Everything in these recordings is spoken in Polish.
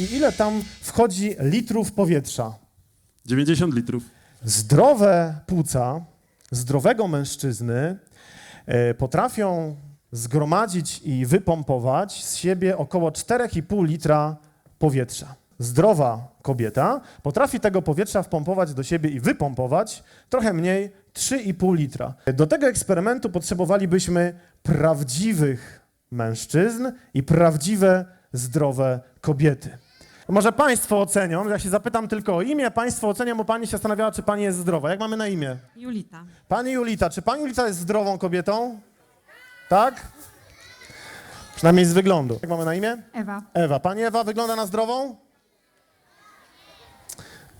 I ile tam wchodzi litrów powietrza? 90 litrów. Zdrowe płuca zdrowego mężczyzny e, potrafią zgromadzić i wypompować z siebie około 4,5 litra powietrza. Zdrowa kobieta potrafi tego powietrza wpompować do siebie i wypompować trochę mniej 3,5 litra. Do tego eksperymentu potrzebowalibyśmy prawdziwych mężczyzn i prawdziwe, zdrowe kobiety. Może Państwo ocenią, ja się zapytam tylko o imię, Państwo ocenią, bo Pani się zastanawiała, czy Pani jest zdrowa. Jak mamy na imię? Julita. Pani Julita, czy Pani Julita jest zdrową kobietą? Tak? Przynajmniej z wyglądu. Jak mamy na imię? Ewa. Ewa. Pani Ewa wygląda na zdrową?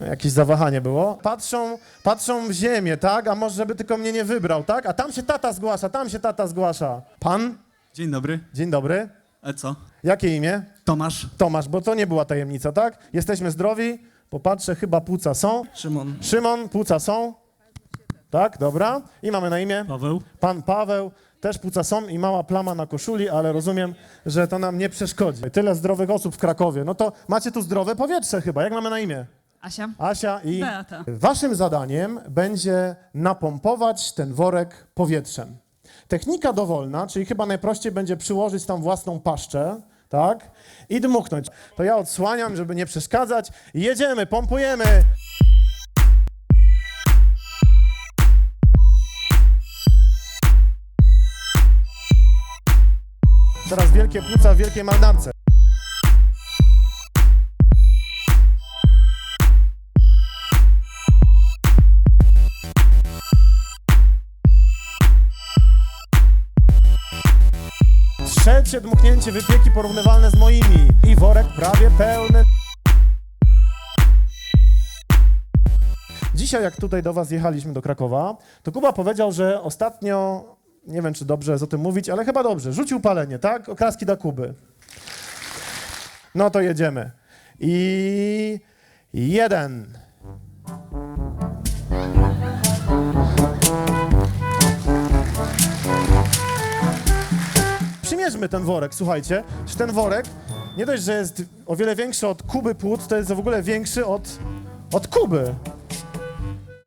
No, Jakieś zawahanie było. Patrzą, patrzą w ziemię, tak? A może żeby tylko mnie nie wybrał, tak? A tam się tata zgłasza, tam się tata zgłasza. Pan? Dzień dobry. Dzień dobry. A co? Jakie imię? Tomasz. Tomasz, bo to nie była tajemnica, tak? Jesteśmy zdrowi. Popatrzę, chyba płuca są. Szymon. Szymon, płuca są. Tak, dobra. I mamy na imię? Paweł. Pan Paweł, też płuca są i mała plama na koszuli, ale rozumiem, że to nam nie przeszkodzi. Tyle zdrowych osób w Krakowie. No to macie tu zdrowe powietrze chyba. Jak mamy na imię? Asia. Asia i... Beata. Waszym zadaniem będzie napompować ten worek powietrzem. Technika dowolna, czyli chyba najprościej będzie przyłożyć tam własną paszczę, tak? I dmuchnąć. To ja odsłaniam, żeby nie przeszkadzać. Jedziemy, pompujemy. Teraz wielkie płuca w wielkiej Trzecie dmuchnięcie wypieki porównywalne z moimi. I worek prawie pełny. Dzisiaj, jak tutaj do Was jechaliśmy do Krakowa, to Kuba powiedział, że ostatnio, nie wiem czy dobrze jest o tym mówić, ale chyba dobrze, rzucił palenie, tak? Okraski dla Kuby. No to jedziemy. I jeden. Ten worek, słuchajcie. Czy ten worek nie dość, że jest o wiele większy od Kuby płód, to jest w ogóle większy od, od Kuby.